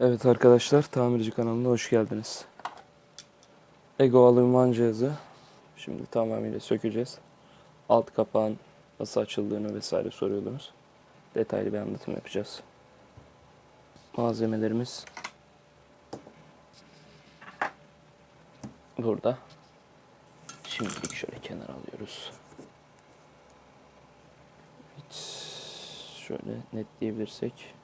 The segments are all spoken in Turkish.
Evet arkadaşlar, tamirci kanalına hoş geldiniz. Ego alüminyum cihazı şimdi tamamıyla sökeceğiz. Alt kapağın nasıl açıldığını vesaire soruyordunuz. Detaylı bir anlatım yapacağız. Malzemelerimiz burada. Şimdilik şöyle kenara alıyoruz. Evet, şöyle netleyebilirsek.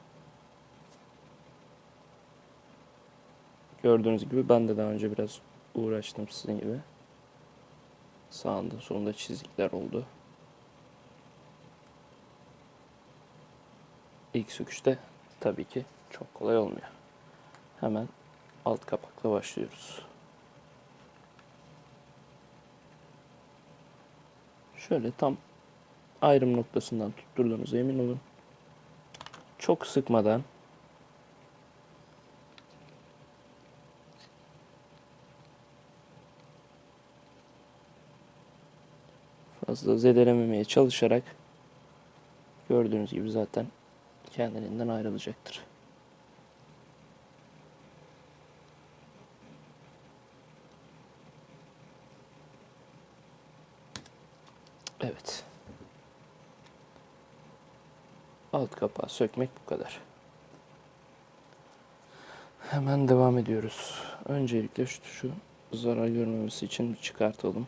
Gördüğünüz gibi ben de daha önce biraz uğraştım sizin gibi. Sağında solunda çizikler oldu. İlk söküşte tabii ki çok kolay olmuyor. Hemen alt kapakla başlıyoruz. Şöyle tam ayrım noktasından tutturduğunuza emin olun. Çok sıkmadan fazla zedelememeye çalışarak gördüğünüz gibi zaten kendiliğinden ayrılacaktır. Evet. Alt kapağı sökmek bu kadar. Hemen devam ediyoruz. Öncelikle şu, şu zarar görmemesi için çıkartalım.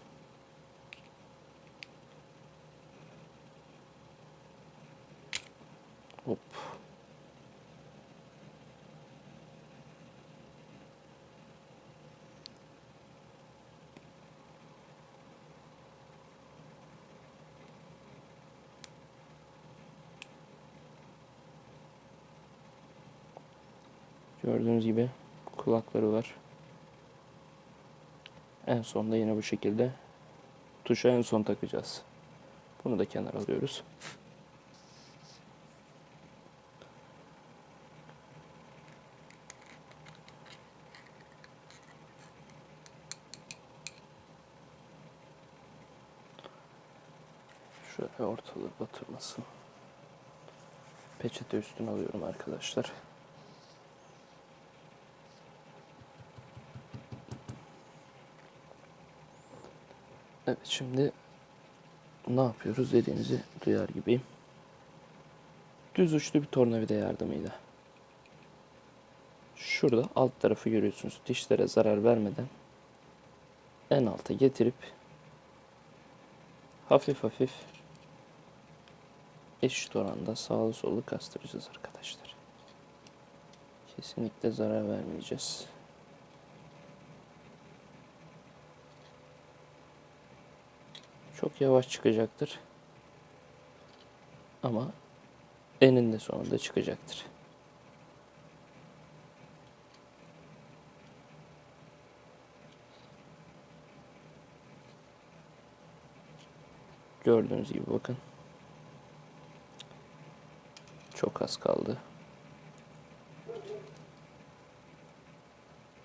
Gördüğünüz gibi kulakları var. En sonda yine bu şekilde tuşa en son takacağız. Bunu da kenara alıyoruz. Şöyle ortalığı batırmasın. Peçete üstüne alıyorum arkadaşlar. Evet şimdi ne yapıyoruz dediğinizi duyar gibiyim. Düz uçlu bir tornavida yardımıyla. Şurada alt tarafı görüyorsunuz. Dişlere zarar vermeden en alta getirip hafif hafif eşit oranda sağlı sollu kastıracağız arkadaşlar. Kesinlikle zarar vermeyeceğiz. Çok yavaş çıkacaktır. Ama eninde sonunda çıkacaktır. Gördüğünüz gibi bakın. Çok az kaldı.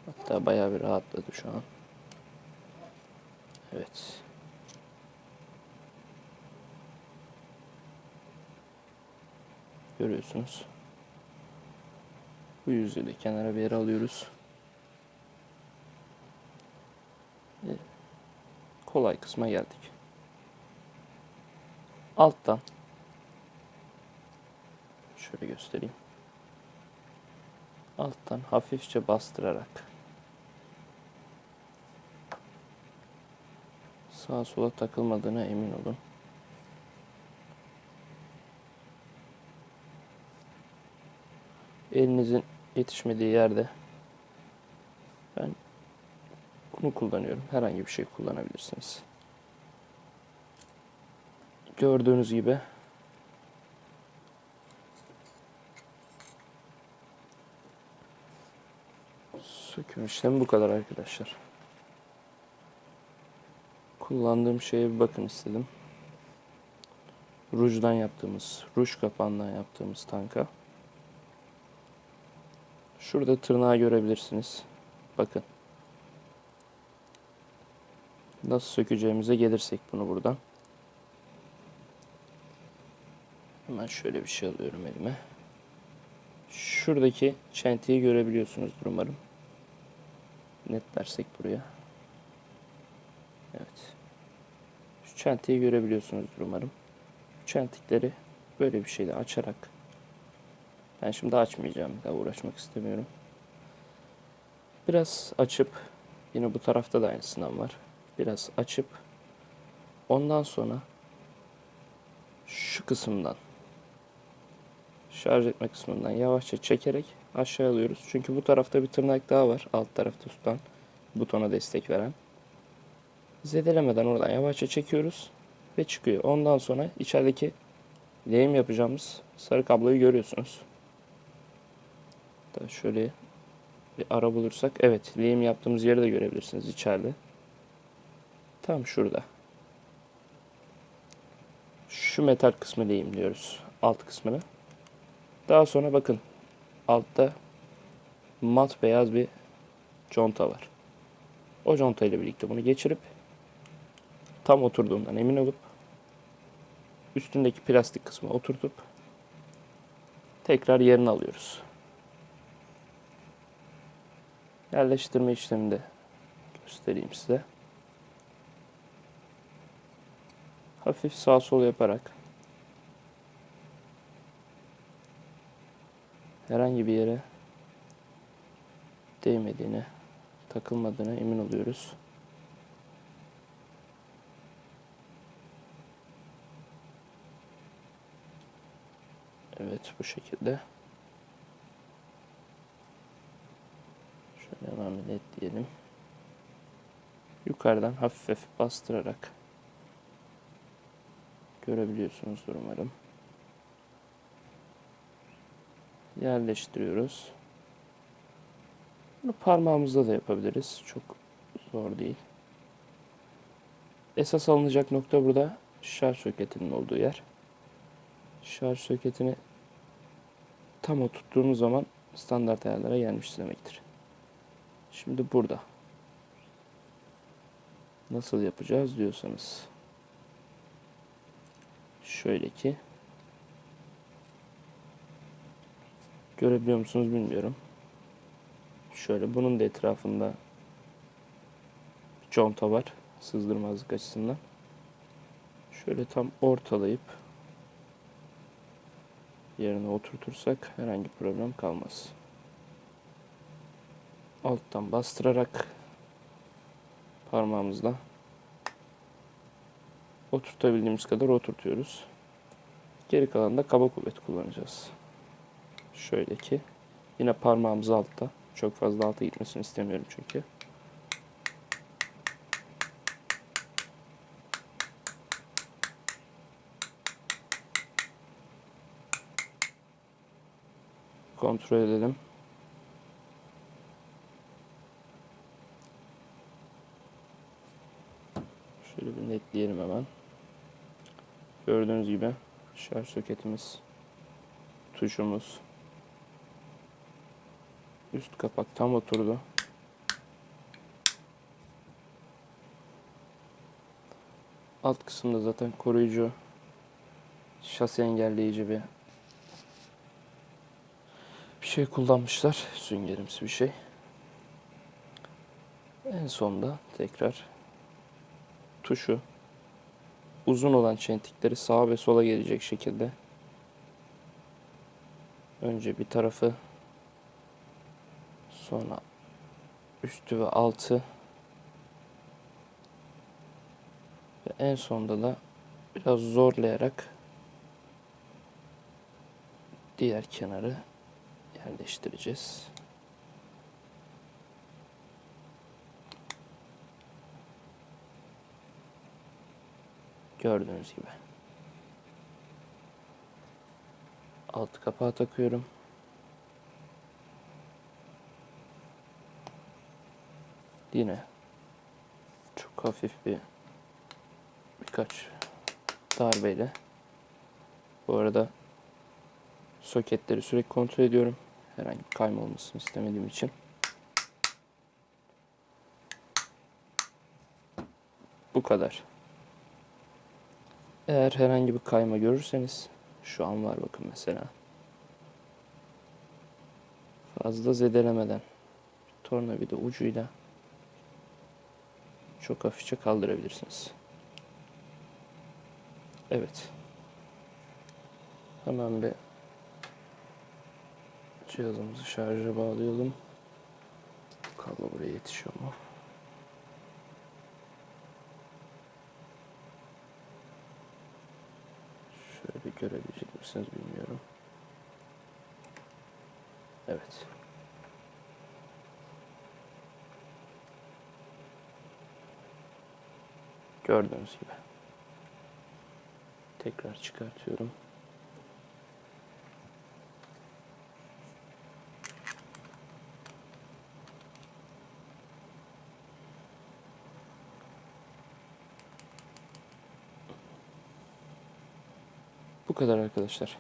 Hatta bayağı bir rahatladı şu an. Evet. Görüyorsunuz. Bu yüzüğü de kenara bir yere alıyoruz. Ve kolay kısma geldik. Alttan şöyle göstereyim. Alttan hafifçe bastırarak sağa sola takılmadığına emin olun. Elinizin yetişmediği yerde ben bunu kullanıyorum. Herhangi bir şey kullanabilirsiniz. Gördüğünüz gibi söküm işlemi bu kadar arkadaşlar. Kullandığım şeye bir bakın istedim. Rujdan yaptığımız, ruj kapağından yaptığımız tanka. Şurada tırnağı görebilirsiniz. Bakın. Nasıl sökeceğimize gelirsek bunu buradan. Hemen şöyle bir şey alıyorum elime. Şu şuradaki çentiyi görebiliyorsunuzdur umarım. Netlersek buraya. Evet. Şu çentiyi görebiliyorsunuzdur umarım. Çentikleri böyle bir şeyle açarak ben şimdi açmayacağım. Daha uğraşmak istemiyorum. Biraz açıp yine bu tarafta da aynısından var. Biraz açıp ondan sonra şu kısımdan şarj etme kısmından yavaşça çekerek aşağı alıyoruz. Çünkü bu tarafta bir tırnak daha var. Alt tarafta tutan butona destek veren. Zedelemeden oradan yavaşça çekiyoruz ve çıkıyor. Ondan sonra içerideki lehim yapacağımız sarı kabloyu görüyorsunuz. Da şöyle bir ara bulursak evet lehim yaptığımız yeri de görebilirsiniz içeride. Tam şurada. Şu metal kısmı lehim diyoruz. Alt kısmını. Daha sonra bakın altta mat beyaz bir conta var. O conta ile birlikte bunu geçirip tam oturduğundan emin olup üstündeki plastik kısmı oturtup tekrar yerine alıyoruz. Yerleştirme işlemini de göstereyim size. Hafif sağ sol yaparak herhangi bir yere değmediğine, takılmadığına emin oluyoruz. Evet bu şekilde. Hemen bir netleyelim. Yukarıdan hafif hafif bastırarak görebiliyorsunuzdur umarım. Yerleştiriyoruz. Bunu parmağımızla da yapabiliriz. Çok zor değil. Esas alınacak nokta burada şarj soketinin olduğu yer. Şarj soketini tam oturttuğumuz zaman standart ayarlara gelmiş demektir. Şimdi burada. Nasıl yapacağız diyorsanız. Şöyle ki. Görebiliyor musunuz bilmiyorum. Şöyle bunun da etrafında conta var. Sızdırmazlık açısından. Şöyle tam ortalayıp yerine oturtursak herhangi problem kalmaz. Alttan bastırarak parmağımızla oturtabildiğimiz kadar oturtuyoruz. Geri kalan da kaba kuvvet kullanacağız. Şöyle ki yine parmağımız altta. Çok fazla alta gitmesini istemiyorum çünkü. Kontrol edelim. Netleyelim hemen. Gördüğünüz gibi şarj soketimiz, tuşumuz, üst kapak tam oturdu. Alt kısımda zaten koruyucu, şasi engelleyici bir bir şey kullanmışlar. Süngerimsi bir şey. En sonda tekrar tuşu uzun olan çentikleri sağa ve sola gelecek şekilde önce bir tarafı sonra üstü ve altı ve en sonda da biraz zorlayarak diğer kenarı yerleştireceğiz. Gördüğünüz gibi. Alt kapağı takıyorum. Yine çok hafif bir birkaç darbeyle. Bu arada soketleri sürekli kontrol ediyorum. Herhangi bir kayma olmasını istemediğim için. Bu kadar. Eğer herhangi bir kayma görürseniz şu an var bakın mesela. Fazla zedelemeden tornavida ucuyla çok hafifçe kaldırabilirsiniz. Evet. Hemen bir cihazımızı şarja bağlayalım. Kablo buraya yetişiyor mu? Şöyle görebilecek misiniz bilmiyorum. Evet. Gördüğünüz gibi. Tekrar çıkartıyorum. Bu kadar arkadaşlar.